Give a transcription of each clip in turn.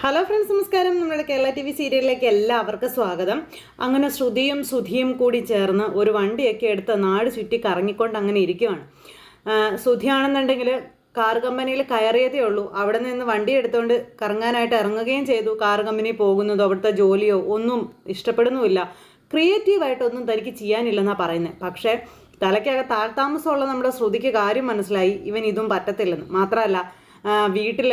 Hello friends നമസ്കാരം. നമ്മുടെ Kerala T V സീരിയലിലേക്ക് എല്ലാവർക്കും സ്വാഗതം. അങ്ങനെ ശ്രുതിയും സുധിയും കൂടി ചേർന്ന് ഒരു വണ്ടിയൊക്കെ എടുത്ത് നാട് ചുറ്റി കറങ്ങിക്കൊണ്ട് അങ്ങനെ ഇരിക്കുവാണ്. സുധിയാണെന്നുണ്ടെങ്കിൽ കാർ കമ്പനിയിൽ കയറിയതേ ഉള്ളൂ. അവിടെ നിന്ന് വണ്ടി എടുത്തുകൊണ്ട് കറങ്ങാനായിട്ട് ഇറങ്ങുകയും ചെയ്തു. കാർ കമ്പനി പോകുന്നതോ അവിടുത്തെ ജോലിയോ ഒന്നും ഇഷ്ടപ്പെടുന്നുമില്ല. ക്രിയേറ്റീവായിട്ടൊന്നും തനിക്ക് ചെയ്യാനില്ലെന്നാണ് പറയുന്നത് പക്ഷേ തലയ്ക്കകത്ത് താഴ്ത്താമസമുള്ള നമ്മുടെ ശ്രുതിക്ക് കാര്യം മനസ്സിലായി. ഇവൻ ഇതും പറ്റത്തില്ലെന്ന്. മാത്രമല്ല വീട്ടിൽ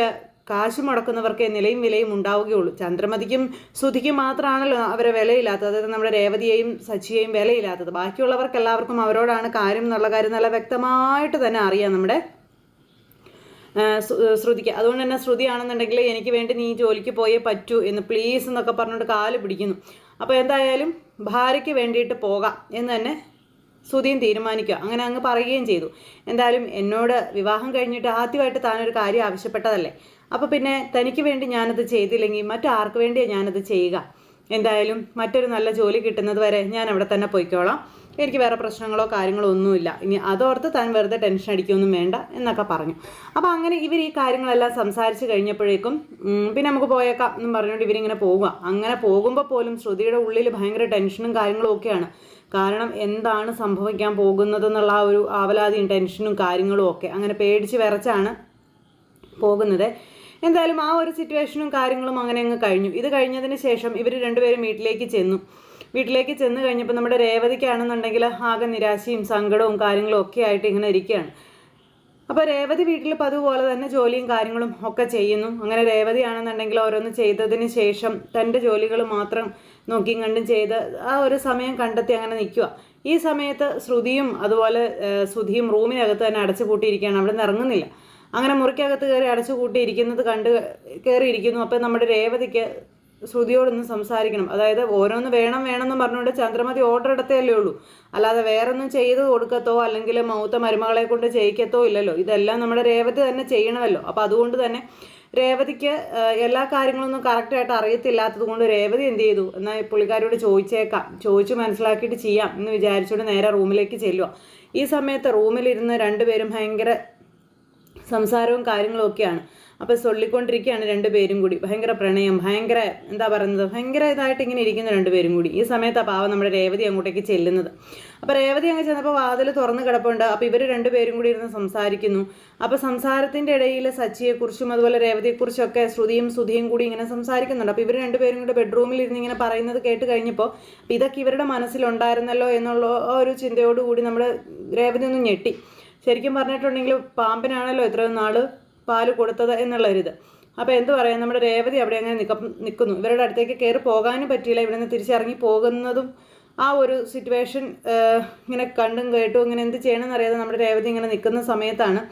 കാശ് മുടക്കുന്നവർക്ക് നിലയും വിലയും ഉണ്ടാവുകയുള്ളൂ. ചന്ദ്രമതിക്കും സുധിക്കും മാത്രമാണല്ലോ അവരെ വിലയില്ലാത്തത്. അതായത് നമ്മുടെ രേവതിയെയും സച്ചിയെയും വിലയില്ലാത്തത്. ബാക്കിയുള്ളവർക്ക് എല്ലാവർക്കും അവരോടാണ് കാര്യം എന്നുള്ള കാര്യം നല്ല വ്യക്തമായിട്ട് തന്നെ അറിയാം നമ്മുടെ ശ്രുതിക്ക്. അതുകൊണ്ട് തന്നെ ശ്രുതിയാണെന്നുണ്ടെങ്കിൽ എനിക്ക് വേണ്ടി നീ ജോലിക്ക് പോയേ പറ്റൂ എന്ന് പ്ലീസ് എന്നൊക്കെ പറഞ്ഞുകൊണ്ട് കാൽ പിടിക്കുന്നു. അപ്പോൾ എന്തായാലും ഭാര്യയ്ക്ക് വേണ്ടിയിട്ട് പോകാം എന്ന് തന്നെ ശ്രുതിയും തീരുമാനിക്കുക. അങ്ങനെ അങ്ങ് പറയുകയും ചെയ്തു. എന്തായാലും എന്നോട് വിവാഹം കഴിഞ്ഞിട്ട് ആദ്യമായിട്ട് താനൊരു കാര്യം ആവശ്യപ്പെട്ടതല്ലേ? അപ്പോൾ പിന്നെ തനിക്ക് വേണ്ടി ഞാനത് ചെയ്തില്ലെങ്കിൽ മറ്റാർക്ക് വേണ്ടിയാണ് ഞാനത് ചെയ്യുക? എന്തായാലും മറ്റൊരു നല്ല ജോലി കിട്ടുന്നത് വരെ ഞാൻ അവിടെ തന്നെ പോയിക്കോളാം. എനിക്ക് വേറെ പ്രശ്നങ്ങളോ കാര്യങ്ങളോ ഒന്നുമില്ല. ഇനി അതോർത്ത് താൻ വെറുതെ ടെൻഷൻ അടിക്കുകയൊന്നും വേണ്ട എന്നൊക്കെ പറഞ്ഞു. അപ്പോൾ അങ്ങനെ ഇവർ ഈ കാര്യങ്ങളെല്ലാം സംസാരിച്ച് കഴിഞ്ഞപ്പോഴേക്കും പിന്നെ നമുക്ക് പോയേക്കാം എന്നും പറഞ്ഞുകൊണ്ട് ഇവരിങ്ങനെ പോവുക. അങ്ങനെ പോകുമ്പോൾ പോലും ശ്രുതിയുടെ ഉള്ളിൽ ഭയങ്കര ടെൻഷനും കാര്യങ്ങളും ഒക്കെയാണ്. കാരണം എന്താണ് സംഭവിക്കാൻ പോകുന്നതെന്നുള്ള ആ ഒരു ആവലാതിയും ടെൻഷനും കാര്യങ്ങളും ഒക്കെ. അങ്ങനെ പേടിച്ച് വിറച്ചാണ് പോകുന്നത്. എന്തായാലും ആ ഒരു സിറ്റുവേഷനും കാര്യങ്ങളും അങ്ങനെ അങ്ങ് കഴിഞ്ഞു. ഇത് കഴിഞ്ഞതിന് ശേഷം ഇവർ രണ്ടുപേരും വീട്ടിലേക്ക് ചെന്നു. വീട്ടിലേക്ക് ചെന്ന് കഴിഞ്ഞപ്പോൾ നമ്മുടെ രേവതിക്കാണെന്നുണ്ടെങ്കിൽ ആകെ നിരാശയും സങ്കടവും കാര്യങ്ങളും ഒക്കെ ആയിട്ട് ഇങ്ങനെ ഇരിക്കുകയാണ്. അപ്പോൾ രേവതി വീട്ടിൽ പതുപോലെ തന്നെ ജോലിയും കാര്യങ്ങളും ഒക്കെ ചെയ്യുന്നു. അങ്ങനെ രേവതി ആണെന്നുണ്ടെങ്കിൽ ഓരോന്ന് ചെയ്തതിന് ശേഷം തന്റെ ജോലികൾ മാത്രം നോക്കിയും കണ്ടും ചെയ്ത് ആ ഒരു സമയം കണ്ടെത്തി അങ്ങനെ നിൽക്കുക. ഈ സമയത്ത് ശ്രുതിയും അതുപോലെ ശ്രുതിയും റൂമിനകത്ത് തന്നെ അടച്ചു പൂട്ടിയിരിക്കുകയാണ്. അവിടെ നിന്ന് ഇറങ്ങുന്നില്ല. അങ്ങനെ മുറിക്കകത്ത് കയറി അടച്ചു കൂട്ടിയിരിക്കുന്നത് കണ്ട് കയറിയിരിക്കുന്നു. അപ്പോൾ നമ്മുടെ രേവതിക്ക് ശ്രുതിയോടൊന്ന് സംസാരിക്കണം. അതായത് ഓരോന്ന് വേണം വേണം എന്ന് പറഞ്ഞുകൊണ്ട് ചന്ദ്രമതി ഓർഡർ എടുത്തേയല്ലേ ഉള്ളൂ. അല്ലാതെ വേറൊന്നും ചെയ്ത് കൊടുക്കത്തോ അല്ലെങ്കിൽ മൗത്ത മരുമകളെ കൊണ്ട് ചെയ്യിക്കത്തോ ഇല്ലല്ലോ. ഇതെല്ലാം നമ്മുടെ രേവതി തന്നെ ചെയ്യണമല്ലോ. അപ്പോൾ അതുകൊണ്ട് തന്നെ രേവതിക്ക് എല്ലാ കാര്യങ്ങളൊന്നും കറക്റ്റായിട്ട് അറിയത്തില്ലാത്തത് കൊണ്ട് രേവതി എന്ത് ചെയ്തു? എന്നാൽ പുള്ളിക്കാരോട് ചോദിച്ചേക്കാം. ചോദിച്ച് മനസ്സിലാക്കിയിട്ട് ചെയ്യാം എന്ന് വിചാരിച്ചുകൊണ്ട് നേരെ റൂമിലേക്ക് ചെല്ലുക ഈ സമയത്ത് റൂമിലിരുന്ന് രണ്ടുപേരും ഭയങ്കര സംസാരവും കാര്യങ്ങളും ഒക്കെയാണ്. അപ്പോൾ ചൊല്ലിക്കൊണ്ടിരിക്കുകയാണ് രണ്ടുപേരും കൂടി. ഭയങ്കര പ്രണയം ഭയങ്കര എന്താ പറയുന്നത്? ഭയങ്കര ഇതായിട്ട് ഇങ്ങനെ ഇരിക്കുന്ന രണ്ടുപേരും കൂടി. ഈ സമയത്ത് ആ പാവം നമ്മുടെ രേവതി അങ്ങോട്ടേക്ക് ചെല്ലുന്നത്. അപ്പോൾ രേവതി അങ്ങ് ചെന്നപ്പോൾ വാതിൽ തുറന്ന് കിടപ്പുണ്ട്. അപ്പോൾ ഇവർ രണ്ടുപേരും കൂടി ഇരുന്ന് സംസാരിക്കുന്നു. അപ്പോൾ സംസാരത്തിന്റെ ഇടയിൽ സച്ചിയെക്കുറിച്ചും അതുപോലെ രേവതിയെക്കുറിച്ചൊക്കെ ശ്രുതിയും സുധിയും കൂടി ഇങ്ങനെ സംസാരിക്കുന്നുണ്ട്. അപ്പോൾ ഇവർ രണ്ടുപേരും കൂടി ബെഡ്റൂമിൽ ഇരുന്ന് ഇങ്ങനെ പറയുന്നത് കേട്ട് കഴിഞ്ഞപ്പോൾ ഇതൊക്കെ ഇവരുടെ മനസ്സിലുണ്ടായിരുന്നല്ലോ എന്നുള്ള ഒരു ചിന്തയോടുകൂടി നമ്മൾ രേവതി ഒന്ന് ഞെട്ടി. ശരിക്കും പറഞ്ഞിട്ടുണ്ടെങ്കിൽ പാമ്പിനാണല്ലോ ഇത്രയും നാൾ പാൽ കൊടുത്തത് എന്നുള്ളൊരിത്. അപ്പോൾ എന്ത് പറയാം? നമ്മുടെ രേവതി അവിടെ അങ്ങനെ നിക്ക നിൽക്കുന്നു ഇവരുടെ അടുത്തേക്ക് കയറി പോകാനും പറ്റിയില്ല. ഇവിടെ നിന്ന് തിരിച്ചിറങ്ങി പോകുന്നതും ആ ഒരു സിറ്റുവേഷൻ ഇങ്ങനെ കണ്ടും കേട്ടും ഇങ്ങനെ എന്ത് ചെയ്യണമെന്ന് അറിയാതെ നമ്മുടെ രേവതി ഇങ്ങനെ നിൽക്കുന്ന സമയത്താണ്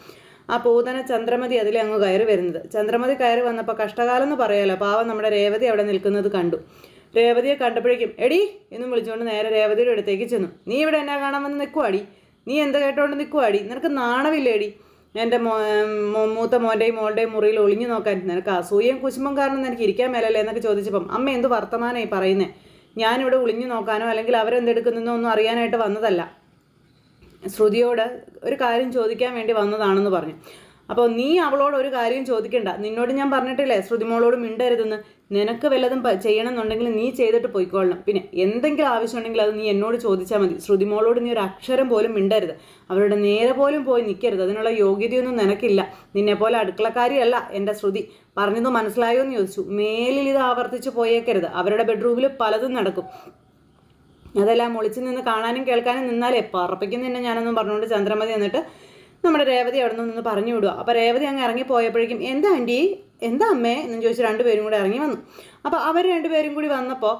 ആ പൂതന ചന്ദ്രമതി അതിലെ അങ്ങ് കയറി വരുന്നത്. ചന്ദ്രമതി കയറി വന്നപ്പോൾ കഷ്ടകാലം എന്ന് പറയാലോ പാവം നമ്മുടെ രേവതി അവിടെ നിൽക്കുന്നത് കണ്ടു. രേവതിയെ കണ്ടപ്പോഴേക്കും എടി എന്നും വിളിച്ചുകൊണ്ട് നേരെ രേവതിയുടെ അടുത്തേക്ക് ചെന്നു. നീ ഇവിടെ എന്നാ കാണാൻ വന്ന് നിൽക്കുവാടി നീ എന്ത് കേട്ടോണ്ട് നിൽക്കുവാടി നിനക്ക് നാണമില്ലേടി എന്റെ മൂത്ത മോന്റെയും മോളുടെയും മുറിയിൽ ഒളിഞ്ഞു നോക്കാൻ നിനക്ക് അസൂയയും കുശുമ്പം കാരണം നിനക്ക് ഇരിക്കാൻ മേലല്ലേ എന്നൊക്കെ ചോദിച്ചപ്പം അമ്മ എന്ത് വർത്തമാനമായി പറയുന്നത് ഞാനിവിടെ ഒളിഞ്ഞു നോക്കാനോ അല്ലെങ്കിൽ അവരെന്തെടുക്കുന്നോ ഒന്നും അറിയാനായിട്ട് വന്നതല്ല. ശ്രുതിയോട് ഒരു കാര്യം ചോദിക്കാൻ വേണ്ടി വന്നതാണെന്ന് പറഞ്ഞു. അപ്പോൾ നീ അവളോട് ഒരു കാര്യം ചോദിക്കണ്ട. നിന്നോട് ഞാൻ പറഞ്ഞിട്ടില്ലേ ശ്രുതിമോളോട് മിണ്ടരുതെന്ന്. നിനക്ക് വല്ലതും ചെയ്യണം ചെയ്യണമെന്നുണ്ടെങ്കിൽ നീ ചെയ്തിട്ട് പോയിക്കൊള്ളണം. പിന്നെ എന്തെങ്കിലും ആവശ്യമുണ്ടെങ്കിൽ അത് നീ എന്നോട് ചോദിച്ചാൽ മതി. ശ്രുതിമോളോട് നീ ഒരു അക്ഷരം പോലും മിണ്ടരുത്. അവരുടെ നേരെ പോലും പോയി നിൽക്കരുത് അതിനുള്ള യോഗ്യതയൊന്നും നിനക്കില്ല. നിന്നെ പോലെ അടുക്കളക്കാരിയല്ല എന്റെ ശ്രുതി. പറഞ്ഞത് മനസ്സിലായോ എന്ന് ചോദിച്ചു. മേലിൽ ഇത് ആവർത്തിച്ച് പോയേക്കരുത്. അവരുടെ ബെഡ്റൂമിൽ പലതും നടക്കും. അതെല്ലാം ഒളിച്ചു നിന്ന് കാണാനും കേൾക്കാനും നിന്നാലേ പറപ്പിക്കും നിന്നെ ഞാനൊന്നും പറഞ്ഞുകൊണ്ട് ചന്ദ്രമതി എന്നിട്ട് നമ്മുടെ രേവതി അവിടെ നിന്ന് പറഞ്ഞു വിടുക. അപ്പോൾ രേവതി അങ്ങ് ഇറങ്ങി പോയപ്പോഴേക്കും എന്താ ആന്റി? എന്താ അമ്മേ? എന്ന് ചോദിച്ച് രണ്ടുപേരും കൂടി ഇറങ്ങി വന്നു. അപ്പോൾ അവർ രണ്ടുപേരും കൂടി വന്നപ്പോൾ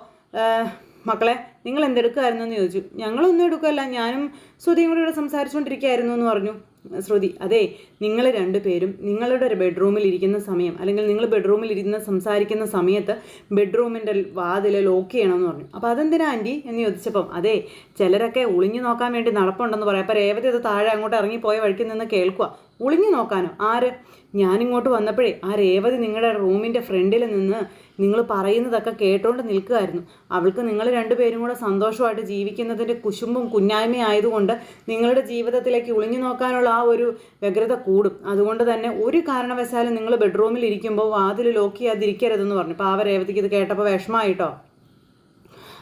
മക്കളെ നിങ്ങൾ എന്തെടുക്കുമായിരുന്നു എന്ന് ചോദിച്ചു. ഞങ്ങളൊന്നും എടുക്കുമല്ല ഞാനും ശ്രുതിയും കൂടി ഇവിടെ സംസാരിച്ചുകൊണ്ടിരിക്കുകയായിരുന്നു എന്ന് പറഞ്ഞു. ശ്രുതി അതെ നിങ്ങൾ രണ്ടുപേരും നിങ്ങളുടെ ഒരു ബെഡ്റൂമിൽ ഇരിക്കുന്ന സമയം അല്ലെങ്കിൽ നിങ്ങൾ ബെഡ്റൂമിൽ ഇരുന്ന് സംസാരിക്കുന്ന സമയത്ത് ബെഡ്റൂമിന്റെ വാതിൽ ലോക്ക് ചെയ്യണമെന്ന് പറഞ്ഞു. അപ്പോൾ അതെന്തിനാ ആന്റി എന്ന് ചോദിച്ചപ്പം അതെ ചിലരൊക്കെ ഒളിഞ്ഞു നോക്കാൻ വേണ്ടി നടപ്പുണ്ടെന്ന് പറയാം. അപ്പോൾ രേവതി അത് താഴെ അങ്ങോട്ട് ഇറങ്ങിപ്പോയ വഴിക്ക് നിന്ന് കേൾക്കുക. ഒളിഞ്ഞു നോക്കാനോ? ആര്? ഞാനിങ്ങോട്ട് വന്നപ്പോഴേ ആ രേവതി നിങ്ങളുടെ റൂമിന്റെ ഫ്രണ്ടിൽ നിന്ന് നിങ്ങൾ പറയുന്നതൊക്കെ കേട്ടോണ്ട് നിൽക്കുമായിരുന്നു അവൾക്ക് നിങ്ങൾ രണ്ടുപേരും കൂടെ സന്തോഷമായിട്ട് ജീവിക്കുന്നതിന്റെ കുശുമ്പും കുഞ്ഞായ്മ ആയതുകൊണ്ട് നിങ്ങളുടെ ജീവിതത്തിലേക്ക് ഒളിഞ്ഞു നോക്കാനുള്ള ആ ഒരു വ്യഗ്രത കൂടും. അതുകൊണ്ട് തന്നെ ഒരു കാരണവശാലും നിങ്ങൾ ബെഡ്റൂമിൽ ഇരിക്കുമ്പോൾ വാതിൽ ലോക്ക് ചെയ്യാതിരിക്കരുതെന്ന് പറഞ്ഞു. ആ രേവതിക്ക് ഇത് കേട്ടപ്പോൾ വിഷമമായിട്ടോ?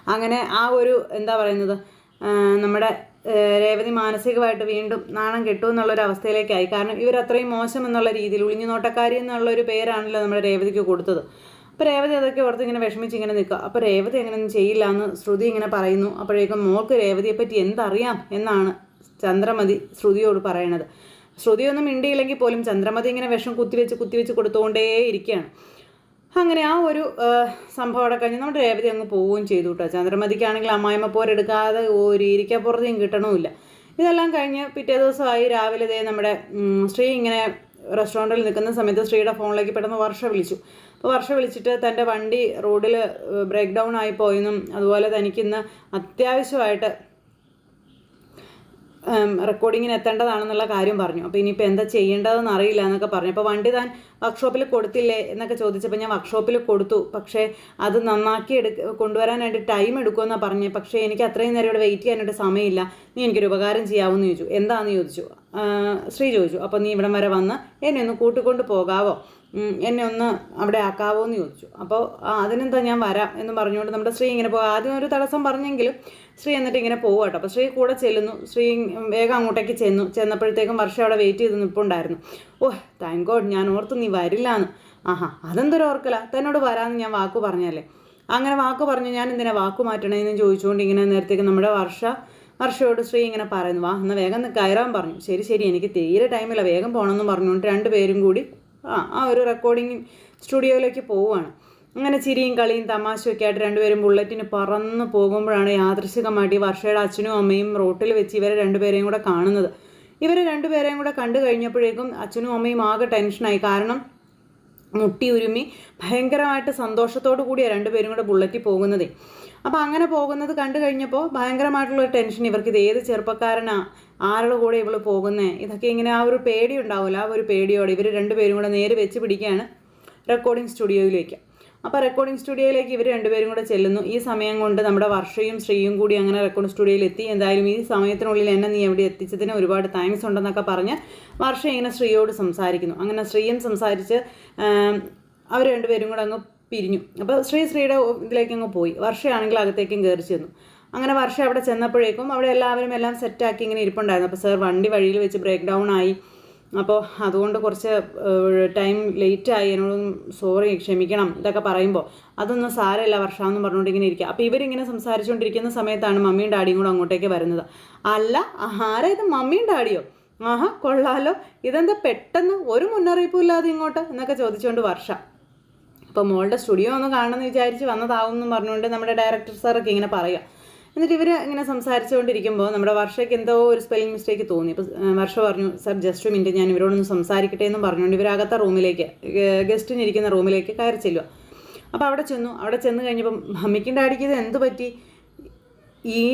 അങ്ങനെ ആ ഒരു എന്താ പറയുന്നത്? നമ്മുടെ രേവതി മാനസികമായിട്ട് വീണ്ടും നാണം കെട്ടു എന്നുള്ളൊരു അവസ്ഥയിലേക്കായി. കാരണം ഇവർ അത്രയും മോശം എന്നുള്ള രീതിയിൽ ഉളിഞ്ഞു നോട്ടക്കാരി എന്നുള്ളൊരു പേരാണല്ലോ നമ്മുടെ രേവതിക്ക് കൊടുത്തത്. അപ്പോൾ രേവതി അതൊക്കെ ഓർത്ത് ഇങ്ങനെ വിഷമിച്ച് ഇങ്ങനെ നിൽക്കുക. അപ്പോൾ രേവതി അങ്ങനെയൊന്നും ചെയ്യില്ല എന്ന് ശ്രുതി ഇങ്ങനെ പറയുന്നു. അപ്പോഴേക്കും മോൾക്ക് രേവതിയെ പറ്റി എന്തറിയാം എന്നാണ് ചന്ദ്രമതി ശ്രുതിയോട് പറയണത്. ശ്രുതിയൊന്നും മിണ്ടിയില്ലെങ്കിൽ പോലും ചന്ദ്രമതി ഇങ്ങനെ വിഷം കുത്തിവെച്ച് കുത്തിവെച്ച് കൊടുത്തുകൊണ്ടേ ഇരിക്കുകയാണ്. അങ്ങനെ ആ ഒരു സംഭവം അവിടെ കഴിഞ്ഞ് നമ്മുടെ രേവതി അങ്ങ് പോവുകയും ചെയ്തു കേട്ടോ. ചന്ദ്രമതിക്കാണെങ്കിൽ അമ്മായിമ്മ പോരെടുക്കാതെ ഒരു ഇരിക്കപ്പുറത്തേയും കിട്ടണമില്ല ഇതെല്ലാം കഴിഞ്ഞ് പിറ്റേ ദിവസമായി രാവിലെ ദേ നമ്മുടെ ശ്രീ ഇങ്ങനെ റെസ്റ്റോറന്റിൽ നിൽക്കുന്ന സമയത്ത് ശ്രീയുടെ ഫോണിലേക്ക് പെട്ടെന്ന് വർഷ വിളിച്ചു. അപ്പോൾ വർഷ വിളിച്ചിട്ട് തന്റെ വണ്ടി റോഡിൽ ബ്രേക്ക് ഡൗൺ ആയി പോയെന്നും അതുപോലെ തനിക്കിന്ന് അത്യാവശ്യമായിട്ട് റെക്കോർഡിങ്ങിന് എത്തേണ്ടതാണെന്നുള്ള കാര്യം പറഞ്ഞു. അപ്പോൾ ഇനിയിപ്പോൾ എന്താ ചെയ്യേണ്ടതെന്ന് അറിയില്ല എന്നൊക്കെ പറഞ്ഞു. അപ്പോൾ വണ്ടി താൻ വർക്ക്ഷോപ്പിൽ കൊടുത്തില്ലേ എന്നൊക്കെ ചോദിച്ചപ്പോൾ ഞാൻ വർക്ക്ഷോപ്പിൽ കൊടുത്തു. പക്ഷേ അത് നന്നാക്കി എടുക്ക കൊണ്ടുവരാനായിട്ട് ടൈം എടുക്കുമെന്നാണ് പറഞ്ഞത് പക്ഷേ എനിക്ക് അത്രയും നേരം ഇവിടെ വെയിറ്റ് ചെയ്യാനായിട്ട് സമയമില്ല. നീ എനിക്കൊരു ഉപകാരം ചെയ്യാവുമെന്ന് ചോദിച്ചു. എന്താണെന്ന് ചോദിച്ചു? ശ്രീ ചോദിച്ചു. അപ്പോൾ നീ ഇവിടം വരെ വന്ന് എന്നെ ഒന്ന് കൂട്ടിക്കൊണ്ട് പോകാവോ? എന്നെ ഒന്ന് അവിടെ ആക്കാവോ എന്ന് ചോദിച്ചു. അപ്പോൾ അതിനെന്താ ഞാൻ വരാം എന്ന് പറഞ്ഞുകൊണ്ട് നമ്മുടെ ശ്രീ ഇങ്ങനെ പോകും ആദ്യം ഒരു തടസ്സം പറഞ്ഞെങ്കിലും ശ്രീ എന്നിട്ട് ഇങ്ങനെ പോകും കേട്ടോ. അപ്പോൾ ശ്രീ കൂടെ ചെല്ലുന്നു. ശ്രീ വേഗം അങ്ങോട്ടേക്ക് ചെന്നു. ചെന്നപ്പോഴത്തേക്കും വർഷം അവിടെ വെയിറ്റ് ചെയ്ത് നിൽപ്പുണ്ടായിരുന്നു ഓഹ് താങ്ക് ഗോഡ് ഞാൻ ഓർത്തു നീ വരില്ല എന്ന് ആഹാ അതെന്തൊരു ഓർക്കല. തന്നോട് വരാമെന്ന് ഞാൻ വാക്ക് പറഞ്ഞല്ലേ അങ്ങനെ വാക്ക് പറഞ്ഞു ഞാൻ എന്തിനാ വാക്ക് മാറ്റണേന്ന് ചോദിച്ചുകൊണ്ട് ഇങ്ങനെ നേരത്തേക്ക് നമ്മുടെ വർഷ വർഷയോട് ശ്രീ ഇങ്ങനെ പറയുന്നു. വാ എന്നാൽ വേഗം കയറാൻ പറഞ്ഞു. ശരി ശരി എനിക്ക് തീരെ ടൈമില്ല വേഗം പോകണമെന്ന് പറഞ്ഞുകൊണ്ട് രണ്ടുപേരും കൂടി ആ ആ ഒരു റെക്കോർഡിങ് സ്റ്റുഡിയോയിലേക്ക് പോവുകയാണ്. അങ്ങനെ ചിരിയും കളിയും തമാശയൊക്കെ ആയിട്ട് രണ്ടുപേരും ബുള്ളറ്റിന് പറന്ന് പോകുമ്പോഴാണ് യാദൃശികമായിട്ട് ഈ വർഷയുടെ അച്ഛനും അമ്മയും റോട്ടിൽ വെച്ച് ഇവരെ രണ്ടുപേരെയും കൂടെ കാണുന്നത്. ഇവരെ രണ്ടുപേരെയും കൂടെ കണ്ടു കഴിഞ്ഞപ്പോഴേക്കും അച്ഛനും അമ്മയും ആകെ ടെൻഷനായി കാരണം മുട്ടി ഉരുമി ഭയങ്കരമായിട്ട് സന്തോഷത്തോടു കൂടിയാണ് രണ്ടുപേരും കൂടെ ബുള്ളറ്റിൽ പോകുന്നതേ. അപ്പോൾ അങ്ങനെ പോകുന്നത് കണ്ടു കഴിഞ്ഞപ്പോൾ ഭയങ്കരമായിട്ടുള്ള ഒരു ടെൻഷൻ ഇവർക്ക്. ഇത് ഏത് ചെറുപ്പക്കാരനാ? ആരുടെ കൂടെ ഇവൾ പോകുന്നത് ഇതൊക്കെ ഇങ്ങനെ ആ ഒരു പേടി ഉണ്ടാവില്ല ആ ഒരു പേടിയോടെ ഇവർ രണ്ടുപേരും കൂടെ നേരെ വെച്ച് പിടിക്കുകയാണ് റെക്കോർഡിംഗ് സ്റ്റുഡിയോയിലേക്ക് അപ്പോൾ റെക്കോർഡിംഗ് സ്റ്റുഡിയോയിലേക്ക് ഇവർ രണ്ടുപേരും കൂടെ ചെല്ലുന്നു. ഈ സമയം കൊണ്ട് നമ്മുടെ വർഷയും ശ്രീയും കൂടി അങ്ങനെ റെക്കോർഡിംഗ് സ്റ്റുഡിയോയിൽ എത്തി. എന്തായാലും ഈ സമയത്തിനുള്ളിൽ എന്നെ നീ എവിടെ എത്തിച്ചതിന് ഒരുപാട് താങ്ക്സ് ഉണ്ടെന്നൊക്കെ പറഞ്ഞ് വർഷ ഇങ്ങനെ ശ്രീയോട് സംസാരിക്കുന്നു. അങ്ങനെ ശ്രീയും സംസാരിച്ച് അവർ രണ്ടുപേരും കൂടെ അങ്ങ് പിരിഞ്ഞു. അപ്പോൾ ശ്രീ ശ്രീയുടെ ഇതിലേക്ക് അങ്ങ് പോയി. വർഷയാണെങ്കിൽ അകത്തേക്കും കയറി ചെന്നു. അങ്ങനെ വർഷം അവിടെ ചെന്നപ്പോഴേക്കും അവിടെ എല്ലാവരും എല്ലാം സെറ്റാക്കി ഇങ്ങനെ ഇരിപ്പുണ്ടായിരുന്നു. അപ്പോൾ സാർ വണ്ടി വഴിയിൽ വെച്ച് ബ്രേക്ക് ഡൗൺ ആയി. അപ്പോൾ അതുകൊണ്ട് കുറച്ച് ടൈം ലേറ്റ് ആയി. എന്നോട് സോറി ക്ഷമിക്കണം ഇതൊക്കെ പറയുമ്പോൾ അതൊന്നും സാരമില്ല വർഷമെന്ന് പറഞ്ഞുകൊണ്ട് ഇങ്ങനെ ഇരിക്കുക അപ്പോൾ ഇവരിങ്ങനെ സംസാരിച്ചുകൊണ്ടിരിക്കുന്ന സമയത്താണ് മമ്മിയും ഡാഡിയും കൂടെ അങ്ങോട്ടേക്ക് വരുന്നത്. അല്ല ആരാ ഇത്? മമ്മിയും ഡാഡിയോ ആഹാ കൊള്ളാലോ. ഇതെന്താ പെട്ടെന്ന് ഒരു മുന്നറിയിപ്പും ഇല്ലാതെ ഇങ്ങോട്ട്? എന്നൊക്കെ ചോദിച്ചുകൊണ്ട് വർഷ. അപ്പോൾ മോളുടെ സ്റ്റുഡിയോ ഒന്ന് കാണണമെന്ന് വിചാരിച്ച് വന്നതാവും എന്ന് പറഞ്ഞുകൊണ്ട് നമ്മുടെ ഡയറക്ടർ സാറൊക്കെ ഇങ്ങനെ പറയുക എന്നിട്ട് ഇവർ ഇങ്ങനെ സംസാരിച്ചുകൊണ്ടിരിക്കുമ്പോൾ നമ്മുടെ വർഷയ്ക്ക് എന്തോ ഒരു സ്പെല്ലിംഗ് മിസ്റ്റേക്ക് തോന്നി. അപ്പോൾ വർഷ പറഞ്ഞു സർ ജസ്റ്റ് മിനിറ്റ് ഞാൻ ഇവരോടൊന്ന് സംസാരിക്കട്ടെ എന്ന് പറഞ്ഞുകൊണ്ട് ഇവരകത്ത റൂമിലേക്ക് ഗസ്റ്റിനിരിക്കുന്ന റൂമിലേക്ക് കയറി ചെല്ലുക അപ്പോൾ അവിടെ ചെന്നു. അവിടെ ചെന്ന് കഴിഞ്ഞപ്പം മമ്മിക്കും ഡാഡിക്ക് ഇത് എന്ത് പറ്റി? ഈ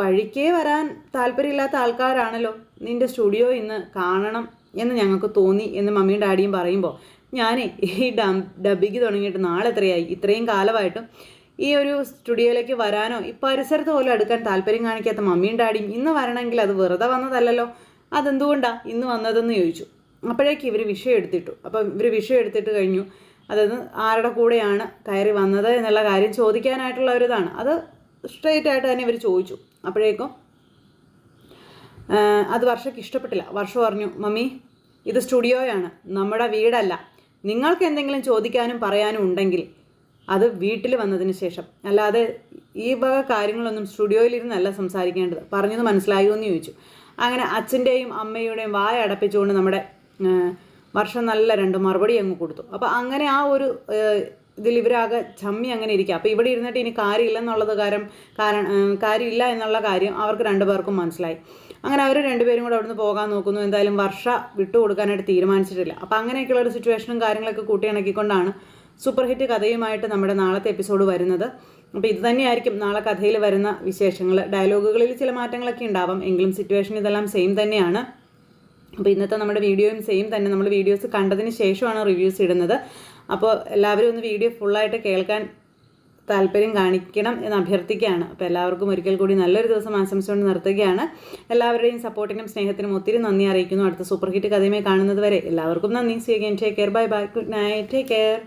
വഴിക്കേ വരാൻ താല്പര്യമില്ലാത്ത ആൾക്കാരാണല്ലോ. നിന്റെ സ്റ്റുഡിയോ ഇന്ന് കാണണം എന്ന് ഞങ്ങൾക്ക് തോന്നി എന്ന് മമ്മിയും ഡാഡിയും പറയുമ്പോൾ ഞാനേ ഈ ഡം ഡബിക്ക് തുടങ്ങിയിട്ട് നാളെ എത്രയായി? ഇത്രയും കാലമായിട്ടും ഈ ഒരു സ്റ്റുഡിയോയിലേക്ക് വരാനോ ഈ പരിസരത്ത് പോലും അടുക്കാൻ താല്പര്യം കാണിക്കാത്ത മമ്മിയും ഡാഡിയും ഇന്ന് വരണമെങ്കിൽ അത് വെറുതെ വന്നതല്ലല്ലോ. അതെന്തുകൊണ്ടാണ് ഇന്ന് വന്നതെന്ന് ചോദിച്ചു. അപ്പോഴേക്ക് ഇവർ വിഷയം എടുത്തിട്ടു. അപ്പം ഇവർ വിഷയം എടുത്തിട്ട് കഴിഞ്ഞു. അതായത് ആരുടെ കൂടെയാണ് കയറി വന്നത് എന്നുള്ള കാര്യം ചോദിക്കാനായിട്ടുള്ള ഒരു ഇതാണ്. അത് സ്ട്രെയിറ്റ് ആയിട്ട് തന്നെ ഇവർ ചോദിച്ചു. അപ്പോഴേക്കും അത് വർഷയ്ക്ക് ഇഷ്ടപ്പെട്ടില്ല. വർഷ പറഞ്ഞു മമ്മി ഇത് സ്റ്റുഡിയോയാണ്. നമ്മുടെ വീടല്ല. നിങ്ങൾക്ക് എന്തെങ്കിലും ചോദിക്കാനും പറയാനും ഉണ്ടെങ്കിൽ അത് വീട്ടിൽ വന്നതിന് ശേഷം. അല്ലാതെ ഈ വക കാര്യങ്ങളൊന്നും സ്റ്റുഡിയോയിലിരുന്നല്ല സംസാരിക്കേണ്ടത്. പറഞ്ഞത് മനസ്സിലായോ എന്ന് ചോദിച്ചു. അങ്ങനെ അച്ഛന്റെയും അമ്മയുടെയും വായ അടപ്പിച്ചുകൊണ്ട് നമ്മുടെ വർഷം നല്ല രണ്ട് മറുപടി അങ്ങ് കൊടുത്തു. അപ്പോൾ അങ്ങനെ ആ ഒരു ഇതിൽ ഇവരാകെ ചമ്മി അങ്ങനെ ഇരിക്കുക. അപ്പോൾ ഇവിടെ ഇരുന്നിട്ട് ഇനി കാര്യമില്ലെന്നുള്ളത് കാര്യം കാരണം കാര്യമില്ല എന്നുള്ള കാര്യം അവർക്ക് രണ്ടുപേർക്കും മനസ്സിലായി. അങ്ങനെ അവർ രണ്ടുപേരും കൂടെ അവിടുന്ന് പോകാൻ നോക്കുന്നു. എന്തായാലും വർഷ വിട്ടുകൊടുക്കാനായിട്ട് തീരുമാനിച്ചിട്ടില്ല. അപ്പോൾ അങ്ങനെയൊക്കെയുള്ള ഒരു സിറ്റുവേഷനും കാര്യങ്ങളൊക്കെ കൂട്ടിയിണക്കിക്കൊണ്ടാണ് സൂപ്പർ ഹിറ്റ് കഥയുമായിട്ട് നമ്മുടെ നാളത്തെ എപ്പിസോഡ് വരുന്നത്. അപ്പോൾ ഇത് തന്നെയായിരിക്കും നാളെ കഥയിൽ വരുന്ന വിശേഷങ്ങൾ ഡയലോഗുകളിൽ ചില മാറ്റങ്ങളൊക്കെ ഉണ്ടാവാം. എങ്കിലും സിറ്റുവേഷൻ ഇതെല്ലാം സെയിം തന്നെയാണ്. അപ്പോൾ ഇന്നത്തെ നമ്മുടെ വീഡിയോയും സെയിം തന്നെ. നമ്മൾ വീഡിയോസ് കണ്ടതിന് ശേഷമാണ് റിവ്യൂസ് ഇടുന്നത്. അപ്പോൾ എല്ലാവരും ഒന്ന് വീഡിയോ ഫുള്ളായിട്ട് കേൾക്കാൻ താല്പര്യം കാണിക്കണം എന്ന് അഭ്യർത്ഥിക്കുകയാണ്. അപ്പോൾ എല്ലാവർക്കും ഒരിക്കൽ കൂടി നല്ലൊരു ദിവസം ആശംസിച്ചുകൊണ്ട് നിർത്തുകയാണ്. എല്ലാവരുടെയും സപ്പോർട്ടിനും സ്നേഹത്തിനും ഒത്തിരി നന്ദി അറിയിക്കുന്നു. അടുത്ത സൂപ്പർ ഹിറ്റ് കഥയുമായി കാണുന്നത് വരെ എല്ലാവർക്കും നന്ദി. See again take care bye bye good night take care